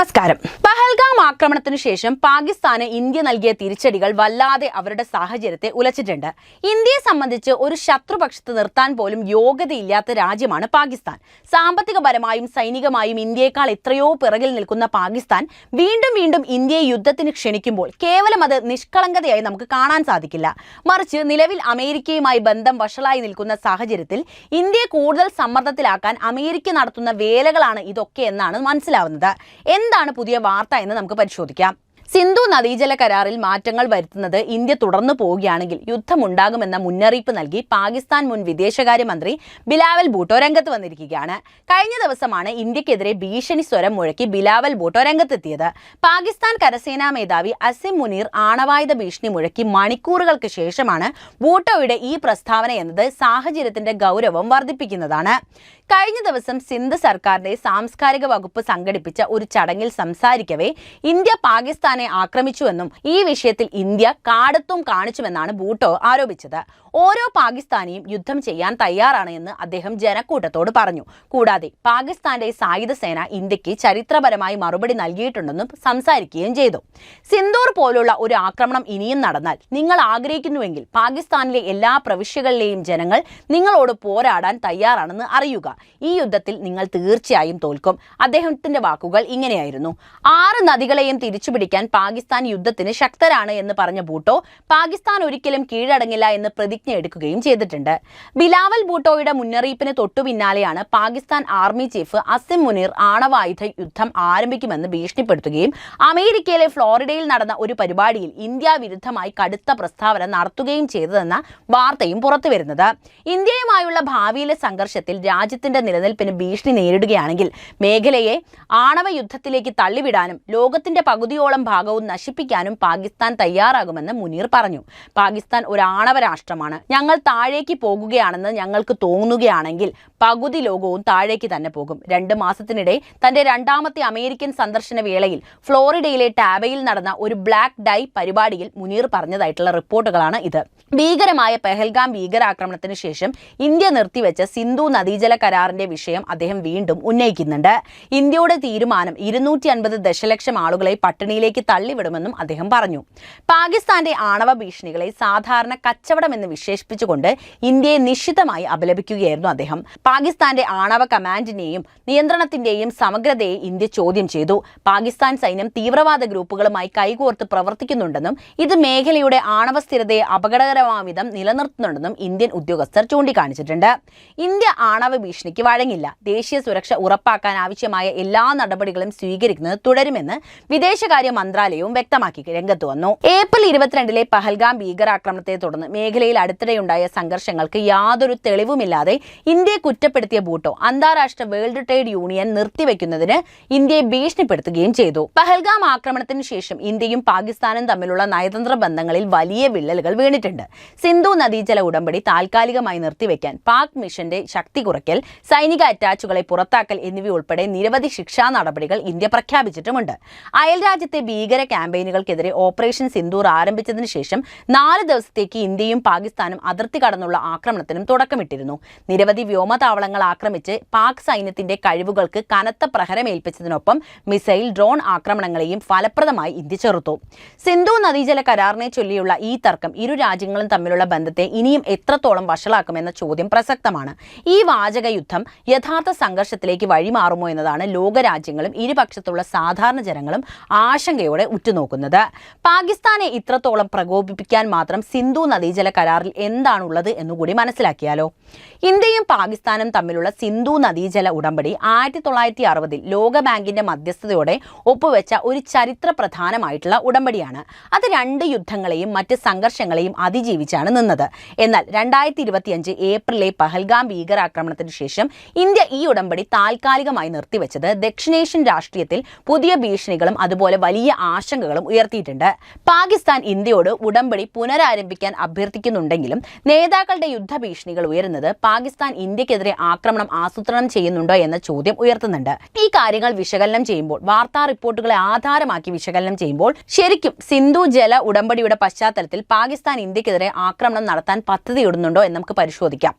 നമസ്കാരം. ആക്രമണത്തിനു ശേഷം പാകിസ്ഥാന് ഇന്ത്യ നൽകിയ തിരിച്ചടികൾ വല്ലാതെ അവരുടെ സാഹചര്യത്തെ ഉലച്ചിട്ടുണ്ട്. ഇന്ത്യയെ സംബന്ധിച്ച് ഒരു ശത്രുപക്ഷത്ത് നിർത്താൻ പോലും യോഗ്യതയില്ലാത്ത രാജ്യമാണ് പാകിസ്ഥാൻ. സാമ്പത്തികപരമായും സൈനികമായും ഇന്ത്യയെക്കാൾ എത്രയോ പിറകിൽ നിൽക്കുന്ന പാകിസ്ഥാൻ വീണ്ടും വീണ്ടും ഇന്ത്യയെ യുദ്ധത്തിന് ക്ഷണിക്കുമ്പോൾ കേവലം അത് നിഷ്കളങ്കതയായി നമുക്ക് കാണാൻ സാധിക്കില്ല. മറിച്ച് നിലവിൽ അമേരിക്കയുമായി ബന്ധം വഷളായി നിൽക്കുന്ന സാഹചര്യത്തിൽ ഇന്ത്യയെ കൂടുതൽ സമ്മർദ്ദത്തിലാക്കാൻ അമേരിക്ക നടത്തുന്ന വേലകളാണ് ഇതൊക്കെ എന്നാണ് മനസ്സിലാവുന്നത്. എന്താണ് പുതിയ വാർത്ത എന്ന് നമുക്ക് പരിശോധിക്കാം സിന്ധു നദീജല കരാറിൽ മാറ്റങ്ങൾ വരുത്തുന്നത് ഇന്ത്യ തുടർന്നു പോവുകയാണെങ്കിൽ യുദ്ധമുണ്ടാകുമെന്ന മുന്നറിയിപ്പ് നൽകി പാകിസ്ഥാൻ മുൻ വിദേശകാര്യമന്ത്രി ബിലാവൽ ബൂട്ടോ രംഗത്ത് വന്നിരിക്കുകയാണ്. കഴിഞ്ഞ ദിവസമാണ് ഇന്ത്യക്കെതിരെ ഭീഷണി സ്വരം മുഴക്കി ബിലാവൽ ബൂട്ടോ രംഗത്തെത്തിയത്. പാകിസ്ഥാൻ കരസേനാ മേധാവി അസിം മുനീർ ആണവായുധ ഭീഷണി മുഴക്കി മണിക്കൂറുകൾക്ക് ശേഷമാണ് ബൂട്ടോയുടെ ഈ പ്രസ്താവന എന്നത് സാഹചര്യത്തിന്റെ ഗൗരവം വർദ്ധിപ്പിക്കുന്നതാണ്. കഴിഞ്ഞ ദിവസം സിന്ധു സർക്കാരിന്റെ സാംസ്കാരിക വകുപ്പ് സംഘടിപ്പിച്ച ഒരു ചടങ്ങിൽ സംസാരിക്കവേ ഇന്ത്യ പാകിസ്ഥാനെ ആക്രമിച്ചുവെന്നും ഈ വിഷയത്തിൽ ഇന്ത്യ കാടത്തും കാണിച്ചുമെന്നാണ് ബൂട്ടോ ആരോപിച്ചത്. ഓരോ പാകിസ്ഥാനിയും യുദ്ധം ചെയ്യാൻ തയ്യാറാണ് എന്ന് അദ്ദേഹം ജനക്കൂട്ടത്തോട് പറഞ്ഞു. കൂടാതെ പാകിസ്ഥാന്റെ സായുധ സേന ഇന്ത്യയ്ക്ക് ചരിത്രപരമായി മറുപടി നൽകിയിട്ടുണ്ടെന്നും സംസാരിക്കുകയും ചെയ്തു. സിന്ദൂർ പോലുള്ള ഒരു ആക്രമണം ഇനിയും നടന്നാൽ നിങ്ങൾ ആഗ്രഹിക്കുന്നുവെങ്കിൽ പാകിസ്ഥാനിലെ എല്ലാ പ്രവിശ്യകളിലെയും ജനങ്ങൾ നിങ്ങളോട് പോരാടാൻ തയ്യാറാണെന്ന് അറിയുക. ഈ യുദ്ധത്തിൽ നിങ്ങൾ തീർച്ചയായും തോൽക്കും. അദ്ദേഹത്തിന്റെ വാക്കുകൾ ഇങ്ങനെയായിരുന്നു. ആറ് നദികളെയും തിരിച്ചുപിടിക്കാൻ പാകിസ്ഥാൻ യുദ്ധത്തിന് ശക്തരാണ് എന്ന് പറഞ്ഞ ബൂട്ടോ പാകിസ്ഥാൻ ഒരിക്കലും കീഴടങ്ങില്ല എന്ന് പ്രതിജ്ഞ എടുക്കുകയും ചെയ്തിട്ടുണ്ട്. ബിലാവൽ ബൂട്ടോയുടെ മുന്നറിയിപ്പിന് തൊട്ടു പിന്നാലെയാണ് പാകിസ്ഥാൻ ആർമി ചീഫ് അസിം മുനീർ ആണവായുധ യുദ്ധം ആരംഭിക്കുമെന്ന് ഭീഷണിപ്പെടുത്തുകയും അമേരിക്കയിലെ ഫ്ലോറിഡയിൽ നടന്ന ഒരു പരിപാടിയിൽ ഇന്ത്യ വിരുദ്ധമായി കടുത്ത പ്രസ്താവന നടത്തുകയും ചെയ്തതെന്ന വാർത്തയും പുറത്തുവരുന്നത് ഇന്ത്യയുമായുള്ള ഭാവിയിലെ സംഘർഷത്തിൽ രാജ്യത്തിന്റെ നിലനിൽപ്പിന് ഭീഷണി നേരിടുകയാണെങ്കിൽ മേഖലയെ ആണവ യുദ്ധത്തിലേക്ക് തള്ളിവിടാനും ലോകത്തിന്റെ പകുതിയോളം ഭാഗവും നശിപ്പിക്കാനും പാകിസ്ഥാൻ തയ്യാറാകുമെന്ന് മുനീർ പറഞ്ഞു. പാകിസ്ഥാൻ ഒരു ആണവ രാഷ്ട്രമാണ്. ഞങ്ങൾ താഴേക്ക് പോകുകയാണെന്ന് ഞങ്ങൾക്ക് തോന്നുകയാണെങ്കിൽ പകുതി ലോകവും താഴേക്ക് തന്നെ പോകും. രണ്ട് മാസത്തിനിടെ തന്റെ രണ്ടാമത്തെ അമേരിക്കൻ സന്ദർശന വേളയിൽ ഫ്ലോറിഡയിലെ ടാബയിൽ നടന്ന ഒരു ബ്ലാക്ക് ഡൈ പരിപാടിയിൽ മുനീർ പറഞ്ഞതായിട്ടുള്ള റിപ്പോർട്ടുകളാണ് ഇത്. ഭീകരമായ പെഹൽഗാം ഭീകരാക്രമണത്തിന് ശേഷം ഇന്ത്യ നിർത്തിവെച്ച സിന്ധു നദീജല കരാറിന്റെ വിഷയം അദ്ദേഹം വീണ്ടും ഉന്നയിക്കുന്നുണ്ട്. ഇന്ത്യയുടെ തീരുമാനം ഇരുന്നൂറ്റി അൻപത് ദശലക്ഷം ആളുകളെ പട്ടിണിയിലേക്ക് തള്ളിവിടുമെന്നും അദ്ദേഹം പറഞ്ഞു. പാകിസ്ഥാന്റെ ആണവ ഭീഷണികളെ സാധാരണ കച്ചവടമെന്ന് വിശേഷിപ്പിച്ചുകൊണ്ട് ഇന്ത്യയെ നിശിതമായി അപലപിക്കുകയായിരുന്നു അദ്ദേഹം. പാകിസ്ഥാന്റെ ആണവ കമാൻഡിനെയും നിയന്ത്രണത്തിന്റെയും സമഗ്രതയെ ഇന്ത്യ ചോദ്യം ചെയ്തു. പാകിസ്ഥാൻ സൈന്യം തീവ്രവാദ ഗ്രൂപ്പുകളുമായി കൈകോർത്ത് പ്രവർത്തിക്കുന്നുണ്ടെന്നും ഇത് മേഖലയുടെ ആണവ സ്ഥിരതയെ അപകടകരമായ വിധം നിലനിർത്തുന്നുണ്ടെന്നും ഇന്ത്യൻ ഉദ്യോഗസ്ഥർ ചൂണ്ടിക്കാണിച്ചിട്ടുണ്ട്. ഇന്ത്യ ആണവ ഭീഷണിക്ക് വഴങ്ങില്ല. ദേശീയ സുരക്ഷ ഉറപ്പാക്കാൻ ആവശ്യമായ എല്ലാ നടപടികളും സ്വീകരിക്കുന്നത് തുടരുമെന്ന് വിദേശകാര്യ മന്ത്രാലയവും വ്യക്തമാക്കി രംഗത്ത് വന്നു. ഏപ്രിൽ ഇരുപത്തിരണ്ടിലെ പഹൽഗാം ഭീകരാക്രമണത്തെ തുടർന്ന് മേഖലയിൽ അടുത്തിടെയുണ്ടായ സംഘർഷങ്ങൾക്ക് യാതൊരു തെളിവുമില്ലാതെ ഇന്ത്യയെ കുറ്റപ്പെടുത്തിയ ബൂട്ടോ അന്താരാഷ്ട്ര വേൾഡ് ട്രേഡ് യൂണിയൻ നിർത്തിവെക്കുന്നതിന് ഇന്ത്യയെ ഭീഷണിപ്പെടുത്തുകയും ചെയ്തു. പഹൽഗാം ആക്രമണത്തിന് ശേഷം ഇന്ത്യയും പാകിസ്ഥാനും തമ്മിലുള്ള നയതന്ത്ര ബന്ധങ്ങളിൽ വലിയ വിള്ളലുകൾ വീണിട്ടുണ്ട്. സിന്ധു നദീജല ഉടമ്പടി താൽക്കാലികമായി നിർത്തിവെക്കാൻ പാക് മിഷന്റെ ശക്തി കുറയ്ക്കൽ സൈനിക അറ്റാച്ചുകളെ പുറത്താക്കൽ എന്നിവയുൾപ്പെടെ നിരവധി ശിക്ഷാ നടപടികൾ ഇന്ത്യ പ്രഖ്യാപിച്ചിട്ടുമുണ്ട്. അയൽരാജ്യത്തെ ഭീകര ക്യാമ്പയിനുകൾക്കെതിരെ ഓപ്പറേഷൻ സിന്ദൂർ ആരംഭിച്ചതിന് ശേഷം നാല് ദിവസത്തേക്ക് ഇന്ത്യയും പാകിസ്ഥാനും അതിർത്തി കടന്നുള്ള ആക്രമണത്തിനും തുടക്കമിട്ടിരുന്നു. നിരവധി വ്യോമതാവളങ്ങൾ ആക്രമിച്ച് പാക് സൈന്യത്തിന്റെ കഴിവുകൾക്ക് കനത്ത പ്രഹരമേൽപ്പിച്ചതിനൊപ്പം മിസൈൽ ഡ്രോൺ ആക്രമണങ്ങളെയും ഫലപ്രദമായി ഇന്ത്യ ചെറുത്തു സിന്ധു നദീജല കരാറിനെ ചൊല്ലിയുള്ള ഈ തർക്കം ഇരു രാജ്യങ്ങളും തമ്മിലുള്ള ബന്ധത്തെ ഇനിയും എത്രത്തോളം വഷളാക്കുമെന്ന ചോദ്യം പ്രസക്തമാണ്. ഈ വാചക യുദ്ധം യഥാർത്ഥ സംഘർഷത്തിലേക്ക് വഴിമാറുമോ എന്നതാണ് ലോകരാജ്യങ്ങളും ഇരുപക്ഷത്തുള്ള സാധാരണ ജനങ്ങളും ആശങ്കയോടെ ഉറ്റുനോക്കുന്നത്. പാകിസ്ഥാനെ ഇത്രത്തോളം പ്രകോപിപ്പിക്കാൻ മാത്രം സിന്ധു നദീജല കരാറിൽ എന്താണുള്ളത് എന്നുകൂടി മനസ്സിലാക്കിയാലോ? ഇന്ത്യയും പാകിസ്ഥാനും തമ്മിലുള്ള സിന്ധു നദീജല ഉടമ്പടി ആയിരത്തി തൊള്ളായിരത്തി അറുപതിൽ ലോകബാങ്കിന്റെ മധ്യസ്ഥതയോടെ ഒപ്പുവെച്ച ഒരു ചരിത്ര പ്രധാനമായിട്ടുള്ള ഉടമ്പടിയാണ്. അത് രണ്ട് യുദ്ധങ്ങളെയും മറ്റ് സംഘർഷങ്ങളെയും അതിജീവിച്ചാണ് നിന്നത്. എന്നാൽ രണ്ടായിരത്തി ഇരുപത്തിയഞ്ച് ഏപ്രിലെ പഹൽഗാം ഭീകരാക്രമണത്തിന് ശേഷം ഇന്ത്യ ഈ ഉടമ്പടി താൽക്കാലികമായി നിർത്തിവെച്ചത് ദക്ഷിണേഷ്യൻ രാഷ്ട്രീയത്തിൽ പുതിയ ഭീഷണികളും അതുപോലെ വലിയ ആശങ്കകളും ഉയർത്തിയിട്ടുണ്ട്. പാകിസ്ഥാൻ ഇന്ത്യയോട് ഉടമ്പടി പുനരാരംഭിക്കാൻ അഭ്യർത്ഥിക്കുന്നുണ്ടെങ്കിലും നേതാക്കളുടെ യുദ്ധഭീഷണികൾ ഉയരുന്നത് പാകിസ്ഥാൻ ഇന്ത്യക്കെതിരെ ആക്രമണം ആസൂത്രണം ചെയ്യുന്നുണ്ടോ എന്ന ചോദ്യം ഉയർത്തുന്നുണ്ട്. ഈ കാര്യങ്ങൾ വിശകലനം ചെയ്യുമ്പോൾ വാർത്താ റിപ്പോർട്ടുകളെ ആധാരമാക്കി വിശകലനം ചെയ്യുമ്പോൾ ശരിക്കും സിന്ധു ജല ഉടമ്പടിയുടെ പശ്ചാത്തലത്തിൽ പാകിസ്ഥാൻ ഇന്ത്യക്കെതിരെ ആക്രമണം നടത്താൻ പദ്ധതിയിടുന്നുണ്ടോ എന്ന് നമുക്ക് പരിശോധിക്കാം.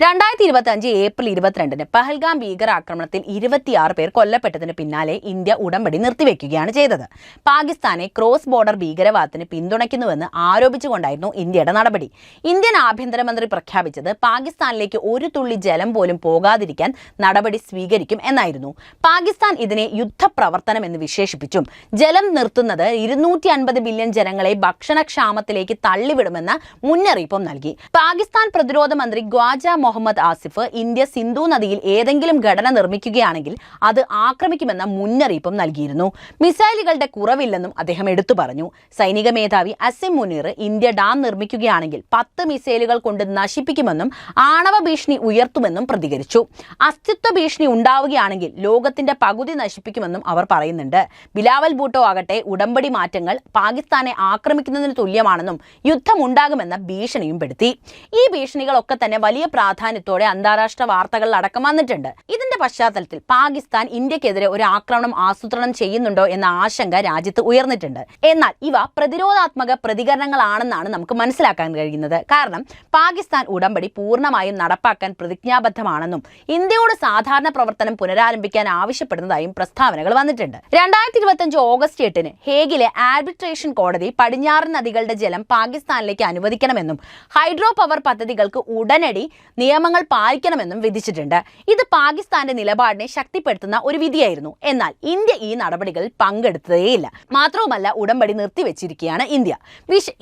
രണ്ടായിരത്തി ഇരുപത്തി അഞ്ച് ഏപ്രിൽ ഇരുപത്തിരണ്ടിന് പഹൽഗാം ഭീകരാക്രമണത്തിൽ ഇരുപത്തിയാറ് പേർ കൊല്ലപ്പെട്ടതിന് പിന്നാലെ ഇന്ത്യ ഉടമ്പടി നിർത്തിവെക്കുകയാണ് ചെയ്തത്. പാകിസ്ഥാനെ ക്രോസ് ബോർഡർ ഭീകരവാദത്തിന് പിന്തുണയ്ക്കുന്നുവെന്ന് ആരോപിച്ചുകൊണ്ടായിരുന്നു ഇന്ത്യയുടെ നടപടി. ഇന്ത്യൻ ആഭ്യന്തരമന്ത്രി പ്രഖ്യാപിച്ചത് പാകിസ്ഥാനിലേക്ക് ഒരു തുള്ളി ജലം പോലും പോകാതിരിക്കാൻ നടപടി സ്വീകരിക്കും എന്നായിരുന്നു. പാകിസ്ഥാൻ ഇതിനെ യുദ്ധപ്രവർത്തനം എന്ന് വിശേഷിപ്പിച്ചും ജലം നിർത്തുന്നത് ഇരുന്നൂറ്റി അൻപത് ബില്യൺ ജനങ്ങളെ ഭക്ഷണക്ഷാമത്തിലേക്ക് തള്ളിവിടുമെന്ന മുന്നറിയിപ്പും നൽകി. പാകിസ്ഥാൻ പ്രതിരോധ മന്ത്രി ഗ്വാജ മുഹമ്മദ് ആസിഫ് ഇന്ത്യ സിന്ധു നദിയിൽ ഏതെങ്കിലും ഘടന നിർമ്മിക്കുകയാണെങ്കിൽ അത് ആക്രമിക്കുമെന്ന മുന്നറിയിപ്പും നൽകിയിരുന്നു. മിസൈലുകളുടെ കുറവില്ലെന്നും അദ്ദേഹം എടുത്തു പറഞ്ഞു. സൈനിക മേധാവി അസിം മുനീർ ഇന്ത്യ ഡാം നിർമ്മിക്കുകയാണെങ്കിൽ പത്ത് മിസൈലുകൾ കൊണ്ട് നശിപ്പിക്കുമെന്നും ആണവ ഭീഷണി ഉയർത്തുമെന്നും പ്രതികരിച്ചു. അസ്തിത്വ ഭീഷണി ഉണ്ടാവുകയാണെങ്കിൽ ലോകത്തിന്റെ പകുതി നശിപ്പിക്കുമെന്നും അവർ പറയുന്നുണ്ട്. ബിലാവൽ ഭൂട്ടോ ആകട്ടെ ഉടമ്പടി മാറ്റങ്ങൾ പാകിസ്ഥാനെ ആക്രമിക്കുന്നതിന് തുല്യമാണെന്നും യുദ്ധമുണ്ടാകുമെന്ന ഭീഷണിയും പെടുത്തി. ഈ ഭീഷണികളൊക്കെ തന്നെ വലിയ പ്രാധാന്യത്തോടെ അന്താരാഷ്ട്ര വാർത്തകളിൽ അടക്കം വന്നിട്ടുണ്ട്. ഇതിന്റെ പശ്ചാത്തലത്തിൽ പാകിസ്ഥാൻ ഇന്ത്യക്കെതിരെ ഒരു ആക്രമണം ആസൂത്രണം ചെയ്യുന്നുണ്ടോ എന്ന ആശങ്ക രാജ്യത്ത് ഉയർന്നിട്ടുണ്ട്. എന്നാൽ ഇവ പ്രതിരോധാത്മക പ്രതികരണങ്ങളാണെന്നാണ് നമുക്ക് മനസ്സിലാക്കാൻ കഴിയുന്നത്. കാരണം പാകിസ്ഥാൻ ഉടമ്പടി പൂർണമായും നടപ്പാക്കാൻ പ്രതിജ്ഞാബദ്ധമാണെന്നും ഇന്ത്യയോട് സാധാരണ പ്രവർത്തനം പുനരാരംഭിക്കാൻ ആവശ്യപ്പെടുന്നതായും പ്രസ്താവനകൾ വന്നിട്ടുണ്ട്. രണ്ടായിരത്തി ഇരുപത്തിയഞ്ച് ഓഗസ്റ്റ് എട്ടിന് ഹേഗിലെ ആർബിട്രേഷൻ കോടതി പടിഞ്ഞാറൻ നദികളുടെ ജലം പാകിസ്ഥാനിലേക്ക് അനുവദിക്കണമെന്നും ഹൈഡ്രോ പവർ പദ്ധതികൾക്ക് ഉടനടി നിയമങ്ങൾ പാലിക്കണമെന്നും വിധിച്ചിട്ടുണ്ട്. ഇത് പാകിസ്ഥാന്റെ നിലപാടിനെ ശക്തിപ്പെടുത്തുന്ന ഒരു വിധിയായിരുന്നു. എന്നാൽ ഇന്ത്യ ഈ നടപടികളിൽ പങ്കെടുത്തതേയില്ല. മാത്രവുമല്ല ഉടമ്പടി നിർത്തിവെച്ചിരിക്കുകയാണ് ഇന്ത്യ.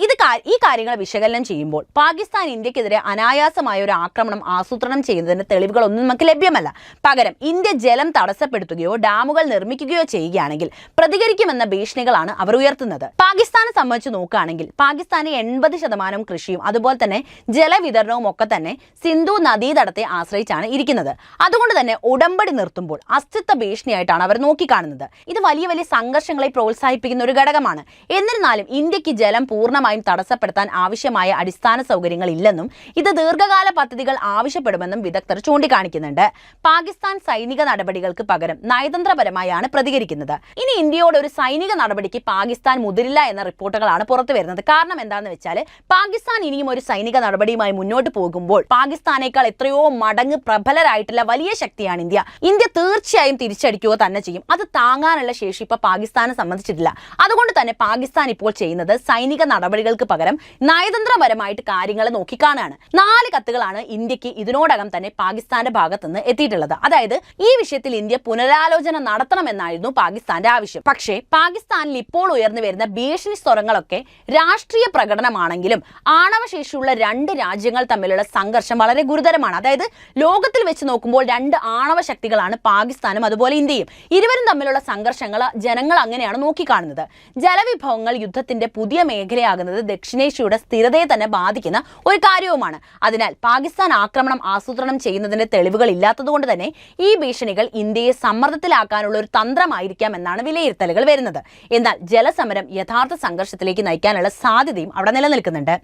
ഇത് ഈ കാര്യങ്ങൾ വിശകലനം ചെയ്യുമ്പോൾ പാകിസ്ഥാൻ ഇന്ത്യക്കെതിരെ അനായാസമായ ഒരു ആക്രമണം ആസൂത്രണം ചെയ്യുന്നതിന് തെളിവുകളൊന്നും നമുക്ക് ലഭ്യമല്ല. പകരം ഇന്ത്യ ജലം തടസ്സപ്പെടുത്തുകയോ ഡാമുകൾ നിർമ്മിക്കുകയോ ചെയ്യുകയാണെങ്കിൽ പ്രതികരിക്കുമെന്ന ഭീഷണികളാണ് അവർ ഉയർത്തുന്നത്. പാകിസ്ഥാനെ സംബന്ധിച്ച് നോക്കുകയാണെങ്കിൽ പാകിസ്ഥാന് എൺപത് ശതമാനം കൃഷിയും അതുപോലെ തന്നെ ജലവിതരണവും ഒക്കെ തന്നെ സിന്ധു നദീതടത്തെ ആശ്രയിച്ചാണ് ഇരിക്കുന്നത്. അതുകൊണ്ട് തന്നെ ഉടമ്പടി നിർത്തുമ്പോൾ അസ്തിത്വ ഭീഷണിയായിട്ടാണ് അവർ നോക്കിക്കാണുന്നത്. ഇത് വലിയ വലിയ സംഘർഷങ്ങളെ പ്രോത്സാഹിപ്പിക്കുന്ന ഒരു ഘടകമാണ്. എന്നിരുന്നാലും ഇന്ത്യയ്ക്ക് ജലം പൂർണമായും തടസ്സപ്പെടുത്താൻ ആവശ്യമായ അടിസ്ഥാന സൗകര്യങ്ങൾ ഇല്ലെന്നും ഇത് ദീർഘകാല പദ്ധതികൾ ആവശ്യപ്പെടുമെന്നും വിദഗ്ധർ ചൂണ്ടിക്കാണിക്കുന്നുണ്ട്. പാകിസ്ഥാൻ സൈനിക നടപടികൾക്ക് പകരം നയതന്ത്രപരമായാണ് പ്രതികരിക്കുന്നത്. ഇനി ഇന്ത്യയോട് ഒരു സൈനിക നടപടിക്ക് പാകിസ്ഥാൻ മുതിരില്ല എന്ന റിപ്പോർട്ടുകളാണ് പുറത്തു വരുന്നത് കാരണം എന്താണെന്ന് വെച്ചാൽ പാകിസ്ഥാൻ ഇനിയും ഒരു സൈനിക നടപടിയുമായി മുന്നോട്ട് പോകുമ്പോൾ പാകിസ്ഥാനേക്കാൾ എത്രയോ മടങ്ങ് പ്രബലരായിട്ടുള്ള വലിയ ശക്തിയാണ് ഇന്ത്യ. ഇന്ത്യ തീർച്ചയായും തിരിച്ചടിക്കുക തന്നെ ചെയ്യും. അത് താങ്ങാനുള്ള ശേഷി ഇപ്പൊ പാകിസ്ഥാനെ സംബന്ധിച്ചിട്ടില്ല. അതുകൊണ്ട് തന്നെ പാകിസ്ഥാൻ ഇപ്പോൾ ചെയ്യുന്നത് സൈനിക നടപടികൾക്ക് പകരം നയതന്ത്രപരമായിട്ട് കാര്യങ്ങൾ നോക്കിക്കാണാണ്. നാല് കത്തുകളാണ് ഇന്ത്യയ്ക്ക് ഇതിനോടകം തന്നെ പാകിസ്ഥാന്റെ ഭാഗത്തുനിന്ന് എത്തിയിട്ടുള്ളത്. അതായത് ഈ വിഷയത്തിൽ ഇന്ത്യ പുനരാലോചന നടത്തണമെന്നായിരുന്നു പാകിസ്ഥാന്റെ ആവശ്യം. പക്ഷേ പാകിസ്ഥാനിൽ ഇപ്പോൾ ഉയർന്നു വരുന്ന ഭീഷണി സ്വരങ്ങളൊക്കെ രാഷ്ട്രീയ പ്രകടനമാണെങ്കിലും ആണവശേഷിയുള്ള രണ്ട് രാജ്യങ്ങൾ തമ്മിലുള്ള സംഘർഷം വളരെ ഗുരുതരമാണ്. അതായത് ലോകത്തിൽ വെച്ച് നോക്കുമ്പോൾ രണ്ട് ആണവ ശക്തികളാണ് പാകിസ്ഥാനും അതുപോലെ ഇന്ത്യയും. ഇരുവരും തമ്മിലുള്ള സംഘർഷങ്ങൾ ജനങ്ങൾ അങ്ങനെയാണ് നോക്കിക്കാണുന്നത്. ജലവിഭവങ്ങൾ യുദ്ധത്തിന്റെ പുതിയ മേഖലയാകുന്നത് ദക്ഷിണേഷ്യയുടെ സ്ഥിരതയെ തന്നെ ബാധിക്കുന്ന ഒരു കാര്യവുമാണ്. അതിനാൽ പാകിസ്ഥാൻ ആക്രമണം ആസൂത്രണം ചെയ്യുന്നതിന്റെ തെളിവുകൾ ഇല്ലാത്തതുകൊണ്ട് തന്നെ ഈ ഭീഷണികൾ ഇന്ത്യയെ സമ്മർദ്ദത്തിലാക്കാനുള്ള ഒരു തന്ത്രമായിരിക്കാം എന്നാണ് വിലയിരുത്തലുകൾ വരുന്നത്. എന്നാൽ ജലസമരം യഥാർത്ഥ സംഘർഷത്തിലേക്ക് നയിക്കാനുള്ള സാധ്യതയും അവിടെ നിലനിൽക്കുന്നുണ്ട്.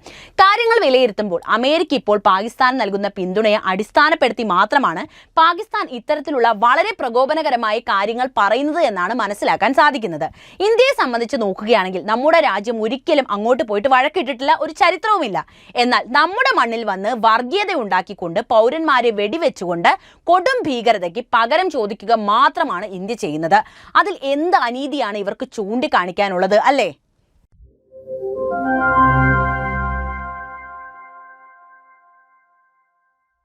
കാര്യങ്ങൾ വിലയിരുത്തുമ്പോൾ അമേരിക്ക ഇപ്പോൾ പാകിസ്ഥാൻ നൽകുന്ന പിന്തുണയെ അടിസ്ഥാനപ്പെടുത്തി മാത്രമാണ് പാകിസ്ഥാൻ ഇത്തരത്തിലുള്ള വളരെ പ്രകോപനകരമായ കാര്യങ്ങൾ പറയുന്നത് എന്നാണ് മനസ്സിലാക്കാൻ സാധിക്കുന്നത്. ഇന്ത്യയെ സംബന്ധിച്ച് നോക്കുകയാണെങ്കിൽ നമ്മുടെ രാജ്യം ഒരിക്കലും അങ്ങോട്ട് പോയിട്ട് വഴക്കിട്ടിട്ടില്ല ഒരു ചരിത്രവുമില്ല. എന്നാൽ നമ്മുടെ മണ്ണിൽ വന്ന് വർഗീയത ഉണ്ടാക്കിക്കൊണ്ട് പൗരന്മാരെ വെടിവെച്ചുകൊണ്ട് കൊടും ഭീകരതയ്ക്ക് പകരം ചോദിക്കുക മാത്രമാണ് ഇന്ത്യ ചെയ്യുന്നത്. അതിൽ എന്ത് അനീതിയാണ് ഇവർക്ക് ചൂണ്ടിക്കാണിക്കാനുള്ളത് അല്ലേ?